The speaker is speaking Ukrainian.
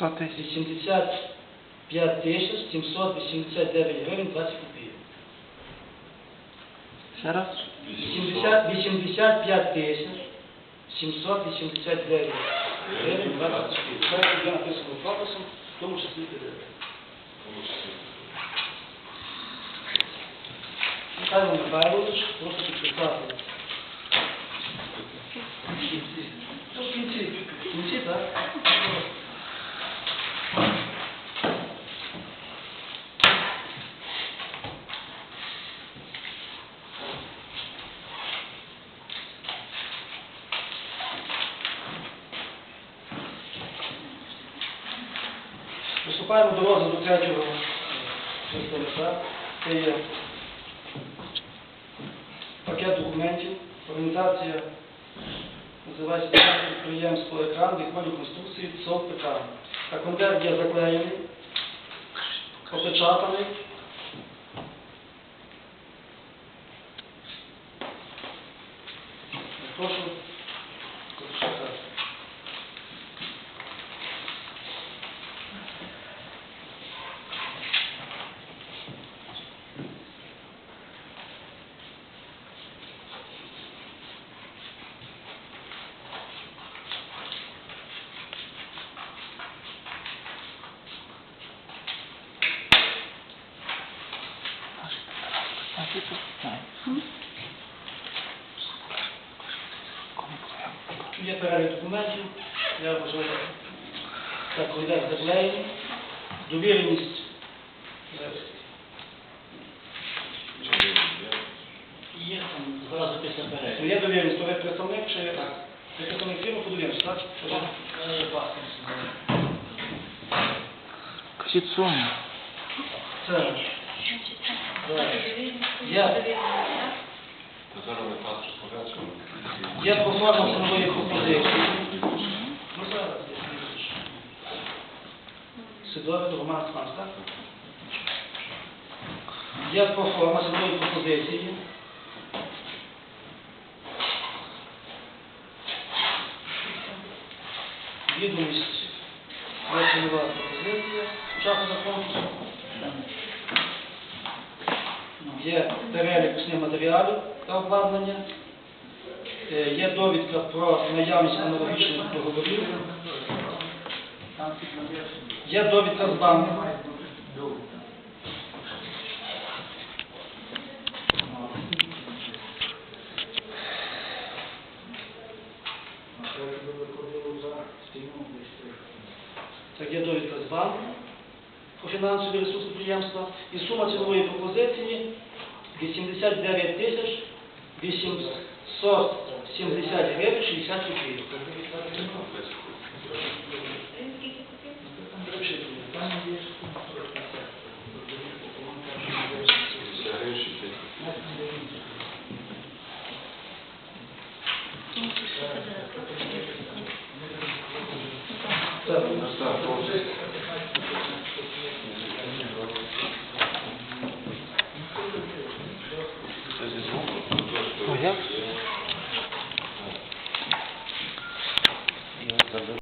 100 тисяч. 85 тисяч 789 гривень 20 копійок. Ще раз. 80, 85 тисяч 789 гривень 20 копійок. Це я написано прописом, тому числі ПДВ. Михайло Михайлович, прошу підписати. Приступаємо до розгляду третього листа. Це є пакет документів, організація називається «Державне підприємство екран, віконні конструкції ЦОВ ПК. А конверт є заклеєний, опечатаний. Прошу. Коротше, А ти твоя? Є перелік документів, я вважаю, так, конверт заклеєний, довіреність. е, Є там зразу після перегляду. Є довіреність, то ви представник чи так? Ви представник фірми по довіреності, так? Е. Кажіть суму. Це. Я. Побачимо. Є пропозиції. Ну, Роман Спанс, так? Є проформа самої пропозиції. Відомість цільова пропозиція, учасника конкурсу. Є перелік матеріалів та обладнання. Е, Є довідка про наявність аналогічних договорів. Є довідка з банку. Так, є довідка з банку про фінансові ресурси підприємства. І сума цінової пропозиції 89 тысяч 870 гривен 60 копеек. Так, так, Ja?